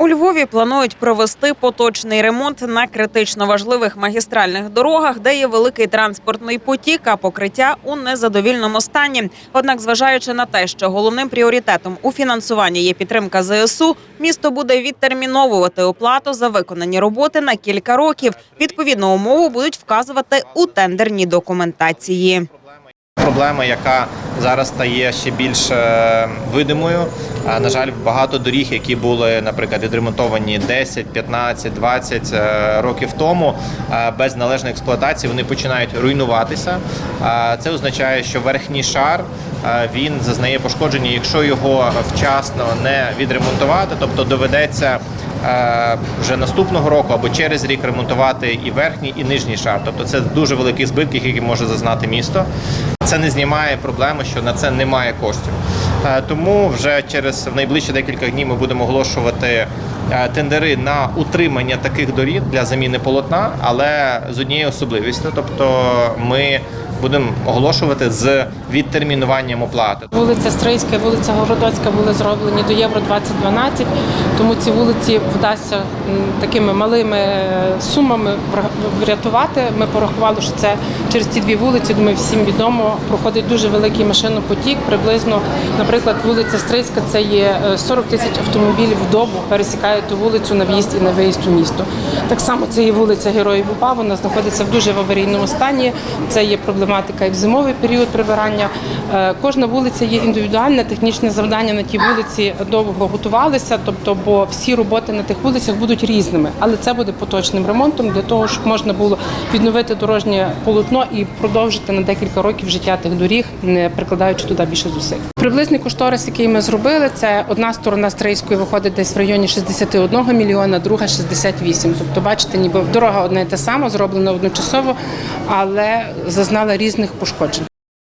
У Львові планують провести поточний ремонт на критично важливих магістральних дорогах, де є великий транспортний потік, а покриття у незадовільному стані. Однак, зважаючи на те, що головним пріоритетом у фінансуванні є підтримка ЗСУ, місто буде відтерміновувати оплату за виконані роботи на кілька років. Відповідну умову будуть вказувати у тендерній документації. Проблема, яка зараз стає ще більш е, видимою. На жаль, багато доріг, які були, наприклад, відремонтовані 10, 15, 20 е, років тому, е, без належної експлуатації, вони починають руйнуватися. Це означає, що верхній шар е, він зазнає пошкодження, якщо його вчасно не відремонтувати, тобто доведеться вже наступного року або через рік ремонтувати і верхній, і нижній шар. Тобто це дуже великі збитки, які може зазнати місто. Це не знімає проблеми, що на це немає коштів. Е, Тому вже через в найближчі декілька днів ми будемо оголошувати е, тендери на утримання таких доріг для заміни полотна, але з однією особливістю. Тобто ми будемо оголошувати з відтермінуванням оплати. Вулиця Стрийська, вулиця Городоцька були зроблені до Євро 2012, тому ці вулиці вдасться такими малими е, сумами врятувати. Ми порахували, що це через ці дві вулиці, думаю, всім відомо, проходить дуже великий машинопотік. Приблизно, наприклад, вулиця Стрийська це є е, 40 тисяч автомобілів в добу пересікають ту вулицю на в'їзд і на виїзд у місто. Так само це є вулиця Героїв УПА, вона знаходиться в дуже в аварійному стані. Це є проблематика і в зимовий період прибирання. Е, Кожна вулиця є індивідуальне технічне завдання на тій вулиці довго готувалися, тобто, бо всі роботи на тих вулицях будуть різними, але це буде поточним ремонтом для того, щоб можна було відновити дорожнє полотно і продовжити на декілька років життя тих доріг, не прикладаючи туди більше зусиль. Приблизний кошторис, який ми зробили, це одна сторона Стрийської виходить десь в районі 61 мільйона, друга 68. Тобто, бачите, ніби дорога одна і та сама, зроблена одночасово, але зазнала різних пошкоджень.